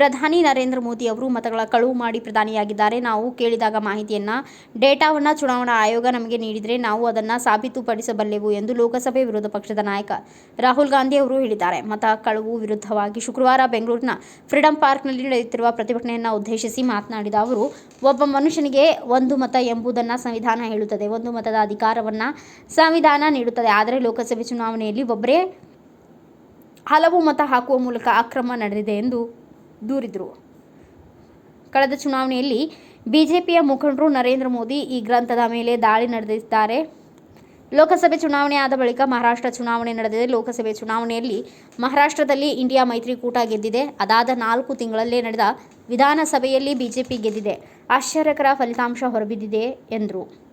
ಪ್ರಧಾನಿ ನರೇಂದ್ರ ಮೋದಿ ಅವರು ಮತಗಳ ಕಳುವು ಮಾಡಿ ಪ್ರಧಾನಿಯಾಗಿದ್ದಾರೆ. ನಾವು ಕೇಳಿದಾಗ ಮಾಹಿತಿಯನ್ನ, ಡೇಟಾವನ್ನ ಚುನಾವಣಾ ಆಯೋಗ ನಮಗೆ ನೀಡಿದರೆ ನಾವು ಅದನ್ನು ಸಾಬೀತುಪಡಿಸಬಲ್ಲೆವು ಎಂದು ಲೋಕಸಭೆ ವಿರೋಧ ಪಕ್ಷದ ನಾಯಕ ರಾಹುಲ್ ಗಾಂಧಿ ಅವರು ಹೇಳಿದ್ದಾರೆ. ಮತ ಕಳುವು ವಿರುದ್ಧವಾಗಿ ಶುಕ್ರವಾರ ಬೆಂಗಳೂರಿನ ಫ್ರೀಡಂ ಪಾರ್ಕ್ನಲ್ಲಿ ನಡೆಯುತ್ತಿರುವ ಪ್ರತಿಭಟನೆಯನ್ನು ಉದ್ದೇಶಿಸಿ ಮಾತನಾಡಿದ ಅವರು, ಒಬ್ಬ ಮನುಷ್ಯನಿಗೆ ಒಂದು ಮತ ಎಂಬುದನ್ನು ಸಂವಿಧಾನ ಹೇಳುತ್ತದೆ. ಒಂದು ಮತದ ಅಧಿಕಾರವನ್ನು ಸಂವಿಧಾನ ನೀಡುತ್ತದೆ. ಆದರೆ ಲೋಕಸಭೆ ಚುನಾವಣೆಯಲ್ಲಿ ಒಬ್ಬರೇ ಹಲವು ಮತ ಹಾಕುವ ಮೂಲಕ ಅಕ್ರಮ ನಡೆದಿದೆ ಎಂದು ದೂರಿದರು. ಕಳೆದ ಚುನಾವಣೆಯಲ್ಲಿ ಬಿಜೆಪಿಯ ಮುಖಂಡರು ನರೇಂದ್ರ ಮೋದಿ ಈ ಗ್ರಂಥದ ಮೇಲೆ ದಾಳಿ ನಡೆದಿದ್ದಾರೆ. ಲೋಕಸಭೆ ಚುನಾವಣೆ ಆದ ಬಳಿಕ ಮಹಾರಾಷ್ಟ್ರ ಚುನಾವಣೆ ನಡೆದಿದೆ. ಲೋಕಸಭೆ ಚುನಾವಣೆಯಲ್ಲಿ ಮಹಾರಾಷ್ಟ್ರದಲ್ಲಿ ಇಂಡಿಯಾ ಮೈತ್ರಿಕೂಟ ಗೆದ್ದಿದೆ. ಅದಾದ ನಾಲ್ಕು ತಿಂಗಳಲ್ಲೇ ನಡೆದ ವಿಧಾನಸಭೆಯಲ್ಲಿ ಬಿಜೆಪಿ ಗೆದ್ದಿದೆ. ಆಶ್ಚರ್ಯಕರ ಫಲಿತಾಂಶ ಹೊರಬಿದ್ದಿದೆ ಎಂದರು.